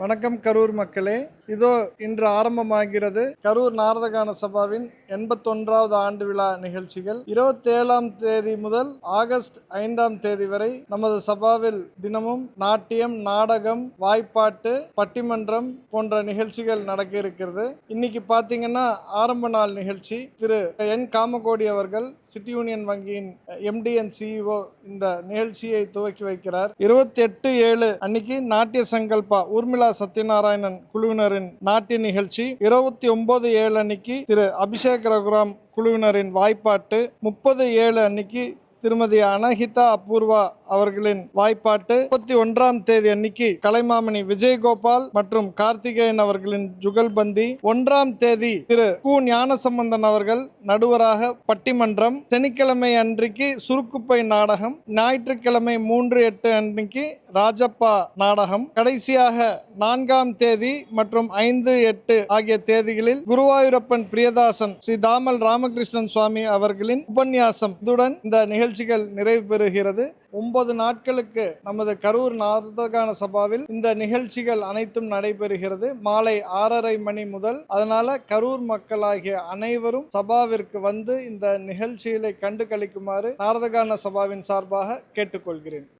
வணக்கம் கரூர் மக்களே. இதோ இன்று ஆரம்பமாகிறது கரூர் நாரதகான சபாவின் எண்பத்தொன்றாவது ஆண்டு விழா நிகழ்ச்சிகள். இருபத்தேழாம் தேதி முதல் ஆகஸ்ட் ஐந்தாம் தேதி வரை நமது சபாவில் தினமும் நாட்டியம் நாடகம் வாய்ப்பாட்டு பட்டிமன்றம் போன்ற நிகழ்ச்சிகள் நடக்க இருக்கிறது. இன்னைக்கு பார்த்தீங்கன்னா ஆரம்ப நாள் நிகழ்ச்சி. திரு என் காமகோடி அவர்கள் சிட்டி யூனியன் வங்கியின் எம்டிஎன் சிஇஓ இந்த நிகழ்ச்சியை துவக்கி வைக்கிறார். இருபத்தி எட்டு ஏழு அன்னைக்கு நாட்டிய சங்கல்பா ஊர்மிளா சத்யநாராயணன் குழுவினரின் நாட்டிய நிகழ்ச்சி இருபத்தி ஒன்பது ஏழு அன்னைக்கு திரு அபிஷேக் ரகுராம் குழுவினரின் வாய்ப்பாட்டு முப்பது ஏழு அன்னைக்கு திருமதி அனஹிதா அபூர்வா அவர்களின் வாய்ப்பாட்டு முப்பத்தி ஒன்றாம் தேதி அன்னைக்கு கலைமாமணி விஜயகோபால் மற்றும் கார்த்திகேயன் அவர்களின் ஜுகல்பந்தி ஒன்றாம் தேதி திரு கு ஞானசம்பந்தன் அவர்கள் நடுவராக பட்டிமன்றம் சனிக்கிழமை அன்றைக்கு சுருக்குப்பை நாடகம் ஞாயிற்றுக்கிழமை மூன்று எட்டு அன்றைக்கு ராஜப்பா நாடகம் கடைசியாக நான்காம் தேதி மற்றும் ஐந்து எட்டு ஆகிய தேதிகளில் குருவாயூரப்பன் பிரியதாசன் ஸ்ரீ தாமல் ராமகிருஷ்ணன் சுவாமி அவர்களின் உபன்யாசம். இதுடன் இந்த நிகழ்ச்சிகள் நிறைவு பெறுகிறது ஒன்பது நாட்களுக்கு நமது கரூர் நாரதகான சபாவில் இந்த நிகழ்ச்சிகள் அனைத்தும் நடைபெறுகிறது. மாலை ஆறரை மணி முதல் அதனால கரூர் மக்களாகிய அனைவரும் சபாவிற்கு வந்து இந்த நிகழ்ச்சிகளை கண்டு கழிக்குமாறு நாரதகான சபாவின் சார்பாக கேட்டுக்கொள்கிறேன்.